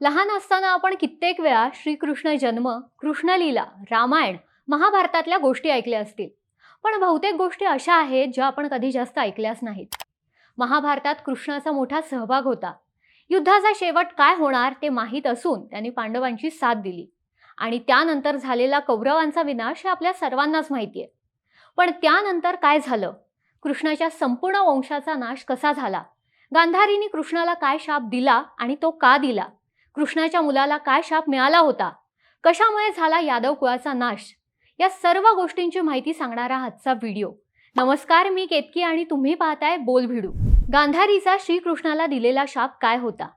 लहान असताना आपण कित्येक वेळा श्रीकृष्ण जन्म कृष्णलीला रामायण महाभारतातल्या गोष्टी ऐकल्या असतील. पण बहुतेक गोष्टी अशा आहेत ज्या आपण कधी जास्त ऐकल्याच नाहीत. महाभारतात कृष्णाचा मोठा सहभाग होता. युद्धाचा शेवट काय होणार ते माहीत असून त्यांनी पांडवांची साथ दिली. आणि त्यानंतर झालेला कौरवांचा विनाश हे आपल्या सर्वांनाच माहिती आहे पण त्यानंतर काय झालं? कृष्णाच्या संपूर्ण वंशाचा नाश कसा झाला? गांधारीने कृष्णाला काय शाप दिला आणि तो का दिला? कृष्णाच्या मुलाला काय शाप मिळाला होता? कशामुळे झाला यादव कुळाचा नाश? या सर्व गोष्टींची माहिती सांगणारा आजचा व्हिडिओ. नमस्कार मी केतकी आणि तुम्ही पाहताय बोल भिडू. गांधारीचा श्रीकृष्णाला दिलेला शाप काय होता?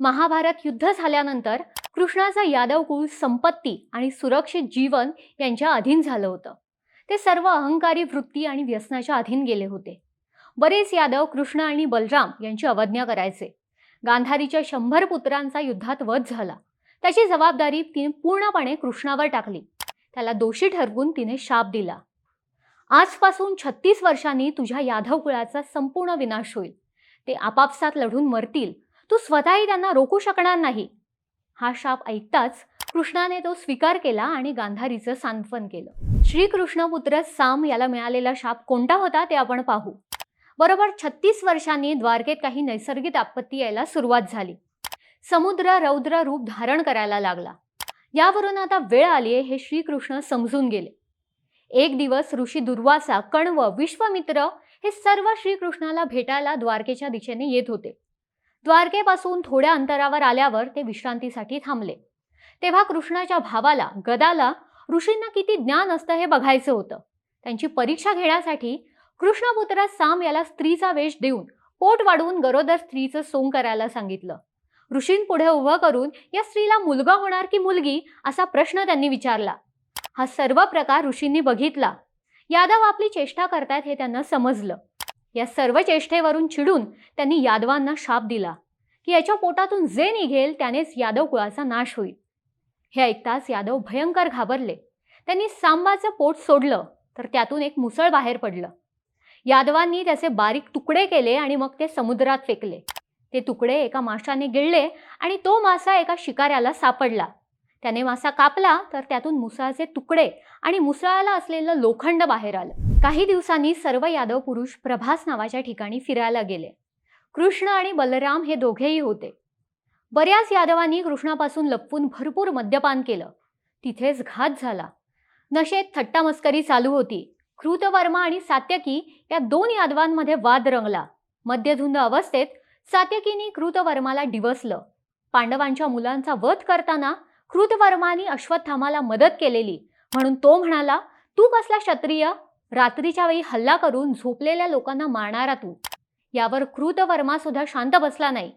महाभारत युद्ध झाल्यानंतर कृष्णाचा यादव कुळ संपत्ती आणि सुरक्षित जीवन यांच्या अधीन झालं होतं. ते सर्व अहंकारी वृत्ती आणि व्यसनाच्या अधीन गेले होते. बरेच यादव कृष्ण आणि बलराम यांची अवज्ञा करायचे. गांधारीच्या शंभर पुत्रांचा युद्धात वध झाला. त्याची जबाबदारी तिने पूर्णपणे कृष्णावर टाकली. त्याला दोषी ठरवून तिने शाप दिला. आजपासून छत्तीस वर्षांनी तुझ्या यादव कुळाचा संपूर्ण विनाश होईल. ते आपापसात लढून मरतील. तू स्वतःही त्यांना रोखू शकणार नाही. हा शाप ऐकताच कृष्णाने तो स्वीकार केला आणि गांधारीचं सांत्वन केलं. श्रीकृष्णपुत्र साम याला मिळालेला शाप कोणता होता ते आपण पाहू. बरोबर छत्तीस वर्षांनी द्वारकेत काही नैसर्गिक आपत्ती यायला सुरुवात झाली. समुद्र रौद्र रूप धारण करायला लागला. यावरून आता वेळ आली हे श्रीकृष्ण समजून गेले. एक दिवस ऋषी दुर्वासा कण्व विश्वामित्र हे सर्व श्रीकृष्णाला भेटायला द्वारकेच्या दिशेने येत होते. द्वारकेपासून थोड्या अंतरावर आल्यावर ते विश्रांतीसाठी थांबले. तेव्हा कृष्णाच्या भावाला गदाला ऋषींना किती ज्ञान असतं हे बघायचं होतं. त्यांची परीक्षा घेण्यासाठी कृष्णपुत्र साम याला स्त्रीचा वेश देऊन पोट वाढवून गरोदर स्त्रीचं सोंग करायला सांगितलं. ऋषींपुढे उभं करून या स्त्रीला मुलगा होणार की मुलगी असा प्रश्न त्यांनी विचारला. हा सर्व प्रकार ऋषींनी बघितला. यादव आपली चेष्टा करतायत हे त्यांना समजलं. या सर्व चेष्टेवरून चिडून त्यांनी यादवांना शाप दिला की याच्या पोटातून जे निघेल त्यानेच यादव कुळाचा नाश होईल. हे ऐकताच यादव भयंकर घाबरले. त्यांनी सांबाचं पोट सोडलं तर त्यातून एक मुसळ बाहेर पडलं. यादवांनी त्याचे बारीक तुकडे केले आणि मग ते समुद्रात फेकले. ते तुकडे एका माशाने गिळले आणि तो मासा एका शिकाऱ्याला सापडला. त्याने मासा कापला तर त्यातून मुसळाचे तुकडे आणि मुसळाला असलेलं लोखंड बाहेर आलं. काही दिवसांनी सर्व यादव पुरुष प्रभास नावाच्या ठिकाणी फिरायला गेले. कृष्ण आणि बलराम हे दोघेही होते. बऱ्याच यादवांनी कृष्णापासून लपवून भरपूर मद्यपान केलं. तिथेच घात झाला. नशेत थट्टामस्करी चालू होती. कृतवर्मा आणि सात्यकी या दोन यादवांमध्ये वाद रंगला. मध्यधुंद अवस्थेत सात्यकीनी कृतवर्माला डिवसलं. पांडवांच्या मुलांचा वध करताना कृतवर्माने अश्वत्थामाला मदत केलेली. म्हणून तो म्हणाला तू कसला क्षत्रिय? रात्रीच्या वेळी हल्ला करून झोपलेल्या लोकांना मारणारा तू. यावर कृतवर्मा सुद्धा शांत बसला नाही.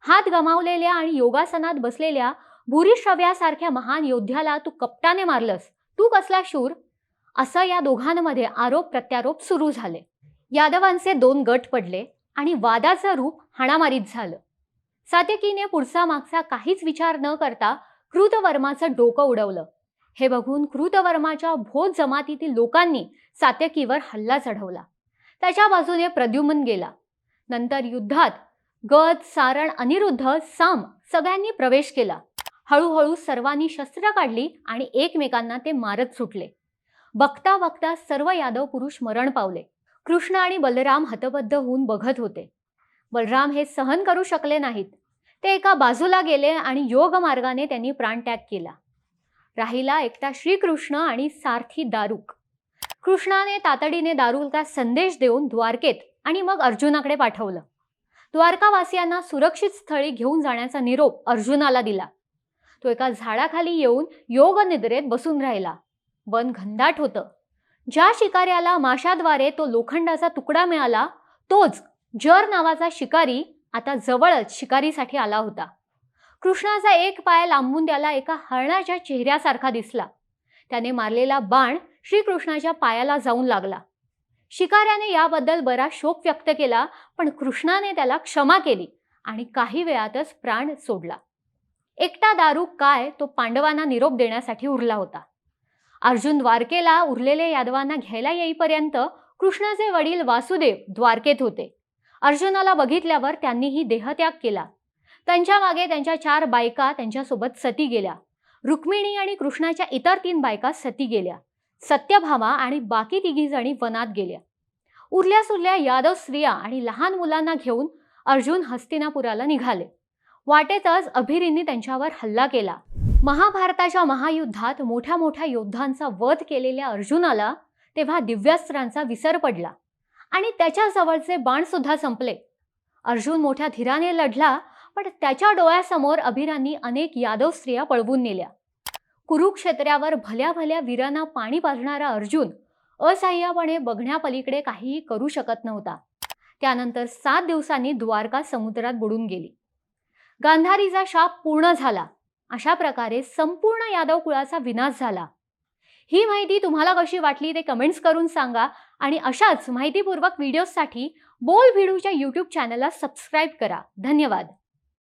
हात गमावलेल्या आणि योगासनात बसलेल्या भूरिश्रव्यासारख्या महान योद्ध्याला तू कपटाने मारलंस. तू कसला शूर? असं या दोघांमध्ये आरोप प्रत्यारोप सुरू झाले. यादवांचे दोन गट पडले आणि वादाचं रूप हाणामारीत झालं. सात्यकीने पुढचा मागचा काहीच विचार न करता कृतवर्माचं डोकं उडवलं. हे बघून कृतवर्माच्या भोज जमातीतील लोकांनी सात्यकीवर हल्ला चढवला. त्याच्या बाजूने प्रद्युमन गेला. नंतर युद्धात गद सारण अनिरुद्ध साम सगळ्यांनी प्रवेश केला. हळूहळू सर्वांनी शस्त्र काढली आणि एकमेकांना ते मारत सुटले. बघता बघता सर्व यादव पुरुष मरण पावले. कृष्ण आणि बलराम हतबद्ध होऊन बघत होते. बलराम हे सहन करू शकले नाहीत. ते एका बाजूला गेले आणि योग मार्गाने त्यांनी प्राणत्याग केला. राहिला एकटा श्रीकृष्ण आणि सारथी दारुक. कृष्णाने तातडीने दारुलका संदेश देऊन द्वारकेत आणि मग अर्जुनाकडे पाठवलं. द्वारकावासियांना सुरक्षित स्थळी घेऊन जाण्याचा निरोप अर्जुनाला दिला. तो एका झाडाखाली येऊन योग निद्रेत बसून राहिला. वन घनदाट होतं. ज्या शिकाऱ्याला माशाद्वारे तो लोखंडाचा तुकडा मिळाला तोच जर नावाचा शिकारी आता जवळच शिकारीसाठी आला होता. कृष्णाचा एक पाय लांबून त्याला एका हरणाच्या चेहऱ्यासारखा दिसला. त्याने मारलेला बाण श्रीकृष्णाच्या पायाला जाऊन लागला. शिकाऱ्याने याबद्दल बरा शोक व्यक्त केला पण कृष्णाने त्याला क्षमा केली आणि काही वेळातच प्राण सोडला. एकटा दारू काय तो पांडवांना निरोप देण्यासाठी उरला होता. अर्जुन द्वारकेला उरलेल्या यादवांना घ्यायला येईपर्यंत कृष्णाचे वडील वासुदेव द्वारकेत होते. अर्जुनाला बघितल्यावर त्यांनीही देहत्याग केला. त्यांच्या मागे त्यांच्या चार बायका त्यांच्यासोबत सती गेल्या. रुक्मिणी आणि कृष्णाच्या इतर तीन बायका सती गेल्या. सत्यभामा आणि बाकी तिघी जणी वनात गेल्या. उरल्या सुरल्या यादव स्त्रिया आणि लहान मुलांना घेऊन अर्जुन हस्तिनापुराला निघाले. वाटेतच अभिरींनी त्यांच्यावर हल्ला केला. महाभारताच्या महायुद्धात मोठ्या मोठ्या योद्धांचा वध केलेल्या अर्जुनाला तेव्हा दिव्यास्त्रांचा विसर पडला आणि त्याच्या जवळचे बाण सुद्धा संपले. अर्जुन मोठ्या धीराने लढला पण त्याच्या डोळ्यासमोर अभिरांनी अनेक यादव स्त्रिया पळवून नेल्या. कुरुक्षेत्रावर भल्या भल्या वीरांना पाणी पाजणारा अर्जुन असह्यपणे बघण्यापलीकडे काहीही करू शकत नव्हता. त्यानंतर सात दिवसांनी द्वारका समुद्रात बुडून गेली. गांधारीचा शाप पूर्ण झाला. अशा प्रकारे संपूर्ण यादव कुळाचा विनाश झाला. ही माहिती तुम्हाला कशी वाटली ते कमेंट्स करून सांगा आणि अशाच माहितीपूर्वक व्हिडिओजसाठी बोल भिडूच्या यूट्यूब चॅनलला सबस्क्राईब करा. धन्यवाद.